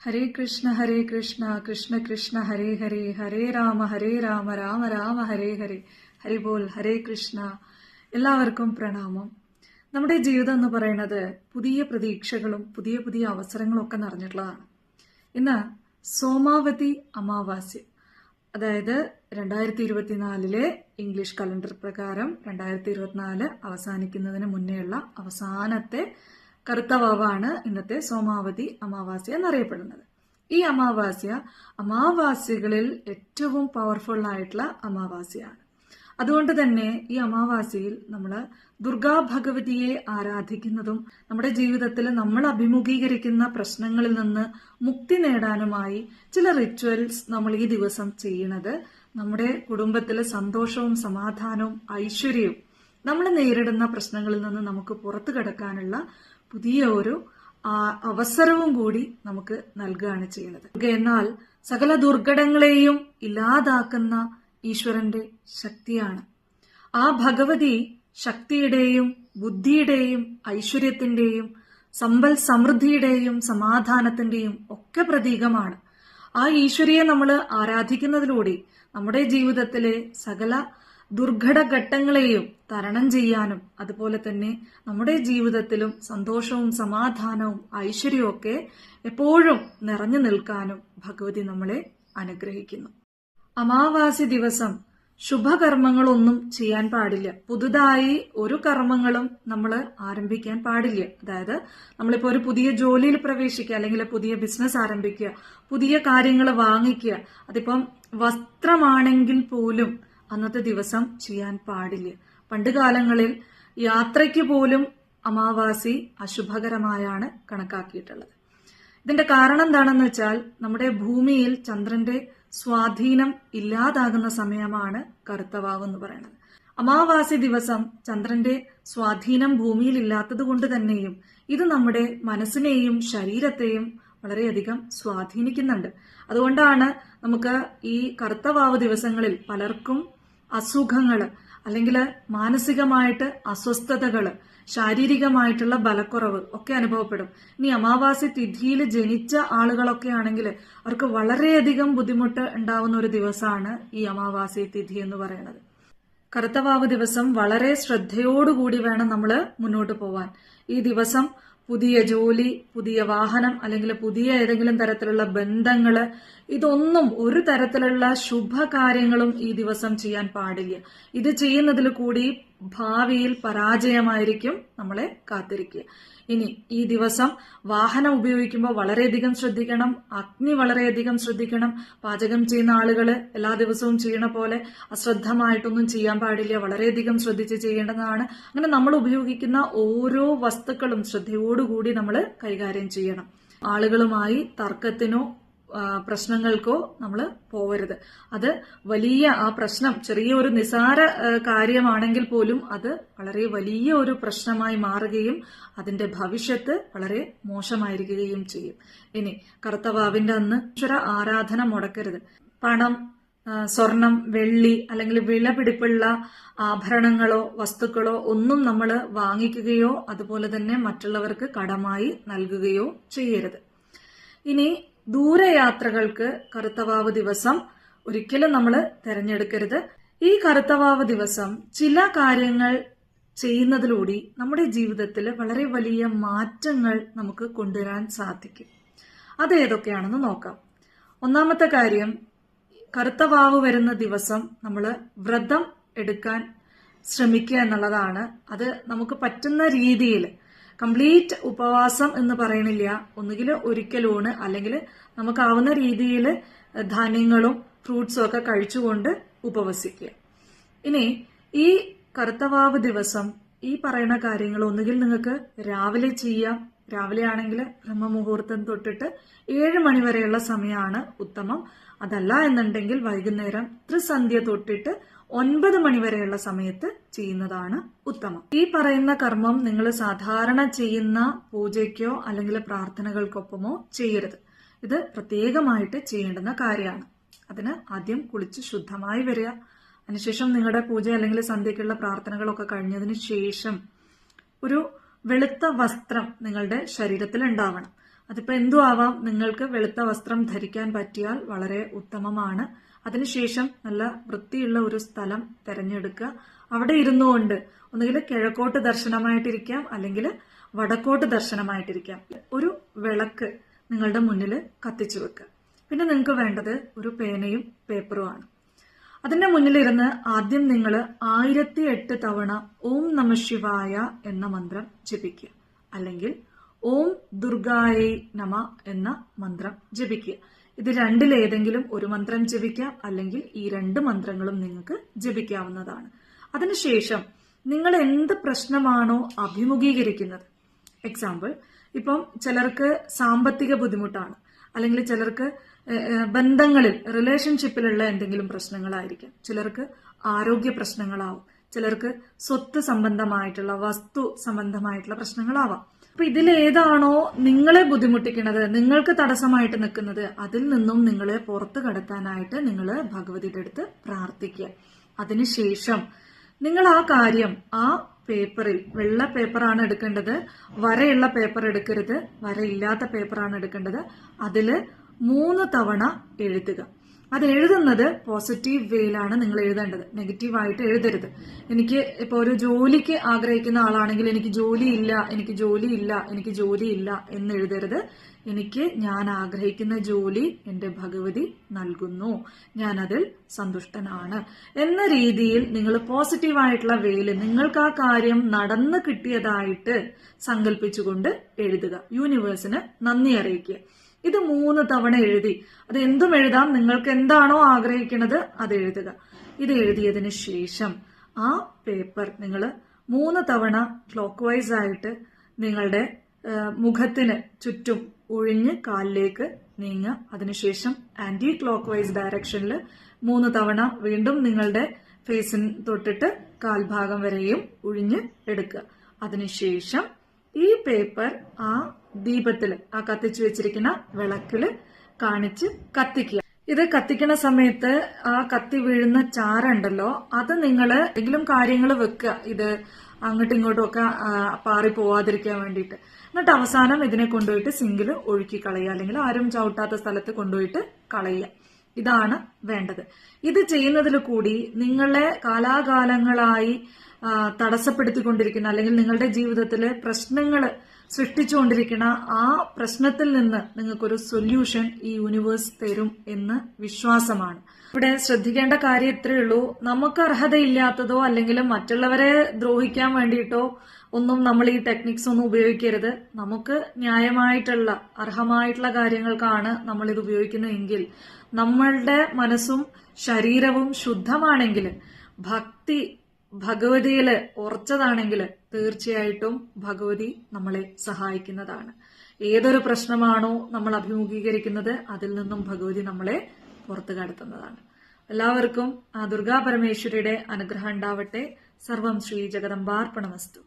ഹരേ കൃഷ്ണ ഹരേ കൃഷ്ണ കൃഷ്ണ കൃഷ്ണ ഹരേ ഹരേ ഹരേ രാമ ഹരേ രാമ രാമ രാമ ഹരേ ഹരേ ഹരി ബോൾ ഹരേ കൃഷ്ണ. എല്ലാവർക്കും പ്രണാമം. നമ്മുടെ ജീവിതം എന്ന് പറയുന്നത് പുതിയ പ്രതീക്ഷകളും പുതിയ പുതിയ അവസരങ്ങളും ഒക്കെ നിറഞ്ഞിട്ടുള്ളതാണ്. ഇന്ന് സോമാവതി അമാവാസ്യ. അതായത് രണ്ടായിരത്തി ഇരുപത്തിനാലിലെ ഇംഗ്ലീഷ് കലണ്ടർ പ്രകാരം രണ്ടായിരത്തി ഇരുപത്തിനാല് അവസാനിക്കുന്നതിന് മുന്നേയുള്ള അവസാനത്തെ കറുത്ത വാവാണ് ഇന്നത്തെ സോമാവതി അമാവാസ്യ എന്നറിയപ്പെടുന്നത്. ഈ അമാവാസ്യ അമാവാസ്യകളിൽ ഏറ്റവും പവർഫുൾ ആയിട്ടുള്ള അമാവാസ്യയാണ് അതുകൊണ്ട് തന്നെ ഈ അമാവാസ്യയിൽ നമ്മൾ ദുർഗാ ഭഗവതിയെ ആരാധിക്കുന്നതും നമ്മുടെ ജീവിതത്തിൽ നമ്മൾ അഭിമുഖീകരിക്കുന്ന പ്രശ്നങ്ങളിൽ നിന്ന് മുക്തി നേടാനുമായി ചില റിച്വൽസ് നമ്മൾ ഈ ദിവസം ചെയ്യുന്നത് നമ്മുടെ കുടുംബത്തിലെ സന്തോഷവും സമാധാനവും ഐശ്വര്യവും നമ്മൾ നേരിടുന്ന പ്രശ്നങ്ങളിൽ നിന്ന് നമുക്ക് പുറത്തു കടക്കാനുള്ള പുതിയ ഒരു അവസരവും കൂടി നമുക്ക് നൽകുകയാണ് ചെയ്യുന്നത്. എന്നാൽ സകല ദുർഘടങ്ങളെയും ഇല്ലാതാക്കുന്ന ഈശ്വരന്റെ ശക്തിയാണ്. ആ ഭഗവതി ശക്തിയുടെയും ബുദ്ധിയുടെയും ഐശ്വര്യത്തിന്റെയും സമ്പൽ സമൃദ്ധിയുടെയും സമാധാനത്തിന്റെയും ഒക്കെ പ്രതീകമാണ്. ആ ഈശ്വരിയെ നമ്മൾ ആരാധിക്കുന്നതിലൂടെ നമ്മുടെ ജീവിതത്തിലെ സകല ദുർഘട ഘട്ടങ്ങളെയും തരണം ചെയ്യാനും അതുപോലെ തന്നെ നമ്മുടെ ജീവിതത്തിലും സന്തോഷവും സമാധാനവും ഐശ്വര്യവും ഒക്കെ എപ്പോഴും നിറഞ്ഞു നിൽക്കാനും ഭഗവതി നമ്മളെ അനുഗ്രഹിക്കുന്നു. അമാവാസി ദിവസം ശുഭകർമ്മങ്ങളൊന്നും ചെയ്യാൻ പാടില്ല. പുതുതായി ഒരു കർമ്മങ്ങളും നമ്മൾ ആരംഭിക്കാൻ പാടില്ല. അതായത് നമ്മളിപ്പോ ഒരു പുതിയ ജോലിയിൽ പ്രവേശിക്കുക അല്ലെങ്കിൽ പുതിയ ബിസിനസ് ആരംഭിക്കുക പുതിയ കാര്യങ്ങൾ വാങ്ങിക്കുക അതിപ്പം വസ്ത്രമാണെങ്കിൽ പോലും അന്നത്തെ ദിവസം ചെയ്യാൻ പാടില്ല. പണ്ട് കാലങ്ങളിൽ യാത്രയ്ക്ക് പോലും അമാവാസി അശുഭകരമായാണ് കണക്കാക്കിയിട്ടുള്ളത്. ഇതിന്റെ കാരണം എന്താണെന്ന് വെച്ചാൽ നമ്മുടെ ഭൂമിയിൽ ചന്ദ്രന്റെ സ്വാധീനം ഇല്ലാതാകുന്ന സമയമാണ് കറുത്തവാവ് എന്ന് പറയുന്നത്. അമാവാസി ദിവസം ചന്ദ്രന്റെ സ്വാധീനം ഭൂമിയിൽ ഇല്ലാത്തത് കൊണ്ട് തന്നെയും ഇത് നമ്മുടെ മനസ്സിനെയും ശരീരത്തെയും വളരെയധികം സ്വാധീനിക്കുന്നുണ്ട്. അതുകൊണ്ടാണ് നമുക്ക് ഈ കറുത്തവാവ് ദിവസങ്ങളിൽ പലർക്കും അസുഖങ്ങൾ അല്ലെങ്കിൽ മാനസികമായിട്ട് അസ്വസ്ഥതകൾ ശാരീരികമായിട്ടുള്ള ബലക്കുറവ് ഒക്കെ അനുഭവപ്പെടും. ഇനി അമാവാസി തിഥിയിൽ ജനിച്ച ആളുകളൊക്കെ ആണെങ്കിൽ അവർക്ക് വളരെയധികം ബുദ്ധിമുട്ട് ഉണ്ടാവുന്ന ഒരു ദിവസമാണ് ഈ അമാവാസി തിഥി എന്ന് പറയുന്നത്. കറുത്തവാവ് ദിവസം വളരെ ശ്രദ്ധയോടുകൂടി വേണം നമ്മൾ മുന്നോട്ട് പോവാൻ. ഈ ദിവസം പുതിയ ജോലി പുതിയ വാഹനം അല്ലെങ്കിൽ പുതിയ ഏതെങ്കിലും തരത്തിലുള്ള ബന്ധങ്ങൾ ഇതൊന്നും ഒരു തരത്തിലുള്ള ശുഭകാര്യങ്ങളും ഈ ദിവസം ചെയ്യാൻ പാടില്ല. ഇത് ചെയ്യുന്നതിൽ കൂടി ഭാവിയിൽ പരാജയമായിരിക്കും നമ്മളെ കാത്തിരിക്കുക. ഇനി ഈ ദിവസം വാഹനം ഉപയോഗിക്കുമ്പോൾ വളരെയധികം ശ്രദ്ധിക്കണം അഗ്നി വളരെയധികം ശ്രദ്ധിക്കണം പാചകം ചെയ്യുന്ന ആളുകൾ എല്ലാ ദിവസവും ചെയ്യണ പോലെ അശ്രദ്ധമായിട്ടൊന്നും ചെയ്യാൻ പാടില്ല വളരെയധികം ശ്രദ്ധിച്ച് ചെയ്യേണ്ടതാണ്. അങ്ങനെ നമ്മൾ ഉപയോഗിക്കുന്ന ഓരോ വസ്തുക്കളും ശ്രദ്ധയോടുകൂടി നമ്മൾ കൈകാര്യം ചെയ്യണം. ആളുകളുമായി തർക്കത്തിനോ പ്രശ്നങ്ങൾക്കോ നമ്മൾ പോവരുത്. അത് വലിയ ആ പ്രശ്നം ചെറിയ ഒരു നിസാര കാര്യമാണെങ്കിൽ പോലും അത് വളരെ വലിയ ഒരു പ്രശ്നമായി മാറുകയും അതിന്റെ ഭവിഷ്യത്ത് വളരെ മോശമായിരിക്കുകയും ചെയ്യും. ഇനി കർത്തവാവിന്റെ അന്ന് ഈശ്വര ആരാധന മുടക്കരുത്. പണം സ്വർണം വെള്ളി അല്ലെങ്കിൽ വിലപിടിപ്പുള്ള ആഭരണങ്ങളോ വസ്തുക്കളോ ഒന്നും നമ്മൾ വാങ്ങിക്കുകയോ അതുപോലെ തന്നെ മറ്റുള്ളവർക്ക് കടമായി നൽകുകയോ ചെയ്യരുത്. ഇനി ദൂരയാത്രകൾക്ക് കറുത്തവാവ് ദിവസം ഒരിക്കലും നമ്മൾ തിരഞ്ഞെടുക്കരുത്. ഈ കറുത്തവാവ് ദിവസം ചില കാര്യങ്ങൾ ചെയ്യുന്നതിലൂടെ നമ്മുടെ ജീവിതത്തിൽ വളരെ വലിയ മാറ്റങ്ങൾ നമുക്ക് കൊണ്ടുവരാൻ സാധിക്കും. അത് ഏതൊക്കെയാണെന്ന് നോക്കാം. ഒന്നാമത്തെ കാര്യം കറുത്തവാവ് വരുന്ന ദിവസം നമ്മൾ വ്രതം എടുക്കാൻ ശ്രമിക്കുക എന്നുള്ളതാണ്. അത് നമുക്ക് പറ്റുന്ന രീതിയിൽ കംപ്ലീറ്റ് ഉപവാസം എന്ന് പറയണില്ല. ഒന്നുകിൽ ഒരിക്കലൂണ് അല്ലെങ്കിൽ നമുക്കാവുന്ന രീതിയിൽ ധാന്യങ്ങളും ഫ്രൂട്ട്സും ഒക്കെ കഴിച്ചുകൊണ്ട് ഉപവസിക്കുക. ഇനി ഈ കറുത്തവാവ് ദിവസം ഈ പറയുന്ന കാര്യങ്ങൾ ഒന്നുകിൽ നിങ്ങൾക്ക് രാവിലെ ചെയ്യാം. രാവിലെ ആണെങ്കിൽ ബ്രഹ്മമുഹൂർത്തം തൊട്ടിട്ട് ഏഴ് മണിവരെയുള്ള സമയമാണ് ഉത്തമം. അതല്ല എന്നുണ്ടെങ്കിൽ വൈകുന്നേരം ത്രിസന്ധ്യ തൊട്ടിട്ട് ഒൻപത് മണി വരെയുള്ള സമയത്ത് ചെയ്യുന്നതാണ് ഉത്തമം. ഈ പറയുന്ന കർമ്മം നിങ്ങൾ സാധാരണ ചെയ്യുന്ന പൂജയ്ക്കോ അല്ലെങ്കിൽ പ്രാർത്ഥനകൾക്കൊപ്പമോ ചെയ്യരുത്. ഇത് പ്രത്യേകമായിട്ട് ചെയ്യേണ്ടുന്ന കാര്യമാണ്. അതിന് ആദ്യം കുളിച്ച് ശുദ്ധമായി വരിക. അതിനുശേഷം നിങ്ങളുടെ പൂജ അല്ലെങ്കിൽ സന്ധ്യയ്ക്കുള്ള പ്രാർത്ഥനകളൊക്കെ കഴിഞ്ഞതിന് ശേഷം ഒരു വെളുത്ത വസ്ത്രം നിങ്ങളുടെ ശരീരത്തിൽ ഉണ്ടാവണം. അതിപ്പോ എന്തു ആവാം നിങ്ങൾക്ക് വെളുത്ത വസ്ത്രം ധരിക്കാൻ പറ്റിയാൽ വളരെ ഉത്തമമാണ്. അതിനുശേഷം നല്ല വൃത്തിയുള്ള ഒരു സ്ഥലം തിരഞ്ഞെടുക്കുക. അവിടെ ഇരുന്നു കൊണ്ട് ഒന്നുകിൽ കിഴക്കോട്ട് ദർശനമായിട്ടിരിക്കാം അല്ലെങ്കിൽ വടക്കോട്ട് ദർശനമായിട്ടിരിക്കാം. ഒരു വിളക്ക് നിങ്ങളുടെ മുന്നിൽ കത്തിച്ചു വെക്കുക. പിന്നെ നിങ്ങൾക്ക് വേണ്ടത് ഒരു പേനയും പേപ്പറുമാണ് അതിന്റെ മുന്നിലിരുന്ന് ആദ്യം നിങ്ങൾ ആയിരത്തി എട്ട് തവണ ഓം നമ ശിവായ എന്ന മന്ത്രം ജപിക്കുക. അല്ലെങ്കിൽ ഓം ദുർഗായ നമ എന്ന മന്ത്രം ജപിക്കുക. ഇത് രണ്ടിലേതെങ്കിലും ഒരു മന്ത്രം ജപിക്കാം അല്ലെങ്കിൽ ഈ രണ്ട് മന്ത്രങ്ങളും നിങ്ങൾക്ക് ജപിക്കാവുന്നതാണ്. അതിനുശേഷം നിങ്ങൾ എന്ത് പ്രശ്നമാണോ അഭിമുഖീകരിക്കുന്നത്? എക്സാമ്പിൾ ഇപ്പം ചിലർക്ക് സാമ്പത്തിക ബുദ്ധിമുട്ടാണ് അല്ലെങ്കിൽ ചിലർക്ക് ബന്ധങ്ങളിൽ റിലേഷൻഷിപ്പിലുള്ള എന്തെങ്കിലും പ്രശ്നങ്ങളായിരിക്കാം. ചിലർക്ക് ആരോഗ്യ പ്രശ്നങ്ങളാവും ചിലർക്ക് സ്വത്ത് സംബന്ധമായിട്ടുള്ള വസ്തു സംബന്ധമായിട്ടുള്ള പ്രശ്നങ്ങളാവാം. അപ്പൊ ഇതിലേതാണോ നിങ്ങളെ ബുദ്ധിമുട്ടിക്കുന്നത് നിങ്ങൾക്ക് തടസ്സമായിട്ട് നിൽക്കുന്നത് അതിൽ നിന്നും നിങ്ങളെ പുറത്തു കടത്താനായിട്ട് നിങ്ങൾ ഭഗവതിയുടെ അടുത്ത് പ്രാർത്ഥിക്കുക. അതിനുശേഷം നിങ്ങൾ ആ കാര്യം ആ പേപ്പറിൽ വെള്ള പേപ്പറാണ് എടുക്കേണ്ടത് വരയുള്ള പേപ്പർ എടുക്കരുത് വരയില്ലാത്ത പേപ്പറാണ് എടുക്കേണ്ടത് അതിൽ മൂന്ന് തവണ എഴുതുക. അത് എഴുതുന്നത് പോസിറ്റീവ് വേയിലാണ് നിങ്ങൾ എഴുതേണ്ടത്. നെഗറ്റീവായിട്ട് എഴുതരുത്. എനിക്ക് ഇപ്പൊ ഒരു ജോലിക്ക് ആഗ്രഹിക്കുന്ന ആളാണെങ്കിൽ എനിക്ക് ജോലി ഇല്ല എനിക്ക് ജോലി ഇല്ല എനിക്ക് ജോലി ഇല്ല എന്ന് എഴുതരുത്. എനിക്ക് ഞാൻ ആഗ്രഹിക്കുന്ന ജോലി എന്റെ ഭഗവതി നൽകുന്നു. ഞാൻ അതിൽ സന്തുഷ്ടനാണ്. എന്ന രീതിയിൽ നിങ്ങൾ പോസിറ്റീവായിട്ടുള്ള വേയിൽ നിങ്ങൾക്ക് ആ കാര്യം നടന്നു കിട്ടിയതായിട്ട് സങ്കല്പിച്ചുകൊണ്ട് എഴുതുക. യൂണിവേഴ്സിന് നന്ദി അറിയിക്കുക. ഇത് മൂന്ന് തവണ എഴുതി. അത് എന്തും എഴുതാം. നിങ്ങൾക്ക് എന്താണോ ആഗ്രഹിക്കുന്നത് അത് എഴുതുക. ഇത് എഴുതിയതിന് ശേഷം ആ പേപ്പർ നിങ്ങൾ മൂന്ന് തവണ ക്ലോക്ക് വൈസ് ആയിട്ട് നിങ്ങളുടെ മുഖത്തിന് ചുറ്റും ഒഴിഞ്ഞ് കാലിലേക്ക് നീങ്ങുക. അതിനുശേഷം ആന്റി ക്ലോക്ക് വൈസ് ഡയറക്ഷനിൽ മൂന്ന് തവണ വീണ്ടും നിങ്ങളുടെ ഫേസിന് തൊട്ടിട്ട് കാൽഭാഗം വരെയും ഒഴിഞ്ഞ് എടുക്കുക. അതിനുശേഷം ഈ പേപ്പർ ആ ദീപത്തിൽ ആ കത്തിച്ചു വെച്ചിരിക്കുന്ന വിളക്കിൽ കാണിച്ച് കത്തിക്കുക. ഇത് കത്തിക്കുന്ന സമയത്ത് ആ കത്തി വീഴുന്ന ചാറുണ്ടല്ലോ അത് നിങ്ങൾ എന്തെങ്കിലും കാര്യങ്ങൾ വെക്കുക. ഇത് അങ്ങോട്ടും ഇങ്ങോട്ടും ഒക്കെ പാറി പോവാതിരിക്കാൻ വേണ്ടിയിട്ട്. എന്നിട്ട് അവസാനം ഇതിനെ കൊണ്ടുപോയിട്ട് സിങ്കിൽ ഒഴുക്കി കളയുക. അല്ലെങ്കിൽ ആരും ചവിട്ടാത്ത സ്ഥലത്ത് കൊണ്ടുപോയിട്ട് കളയുക. ഇതാണ് വേണ്ടത്. ഇത് ചെയ്യുന്നതിൽ കൂടി നിങ്ങളെ കാലാകാലങ്ങളായി തടസ്സപ്പെടുത്തിക്കൊണ്ടിരിക്കുന്ന അല്ലെങ്കിൽ നിങ്ങളുടെ ജീവിതത്തിലെ പ്രശ്നങ്ങൾ സൃഷ്ടിച്ചുകൊണ്ടിരിക്കുന്ന ആ പ്രശ്നത്തിൽ നിന്ന് നിങ്ങൾക്കൊരു സൊല്യൂഷൻ ഈ യൂണിവേഴ്സ് തരും എന്ന് വിശ്വാസമാണ്. ഇവിടെ ശ്രദ്ധിക്കേണ്ട കാര്യം ഇത്രയേ ഉള്ളൂ. നമുക്ക് അർഹതയില്ലാത്തതോ അല്ലെങ്കിൽ മറ്റുള്ളവരെ ദ്രോഹിക്കാൻ വേണ്ടിയിട്ടോ ഒന്നും നമ്മൾ ഈ ടെക്നിക്സ് ഒന്നും ഉപയോഗിക്കരുത്. നമുക്ക് ന്യായമായിട്ടുള്ള അർഹമായിട്ടുള്ള കാര്യങ്ങൾക്കാണ് നമ്മൾ ഇത് ഉപയോഗിക്കുന്നതെങ്കിൽ നമ്മളുടെ മനസ്സും ശരീരവും ശുദ്ധമാണെങ്കിൽ ഭക്തി ഭഗവതിയിൽ ഉറച്ചതാണെങ്കിൽ തീർച്ചയായിട്ടും ഭഗവതി നമ്മളെ സഹായിക്കുന്നതാണ്. ഏതൊരു പ്രശ്നമാണോ നമ്മൾ അഭിമുഖീകരിക്കുന്നത് അതിൽ നിന്നും ഭഗവതി നമ്മളെ പുറത്തു കടത്തുന്നതാണ്. എല്ലാവർക്കും ആ ദുർഗാ പരമേശ്വരിയുടെ അനുഗ്രഹം ഉണ്ടാവട്ടെ. സർവം ശ്രീ ജഗദമ്പാർപ്പണമസ്തു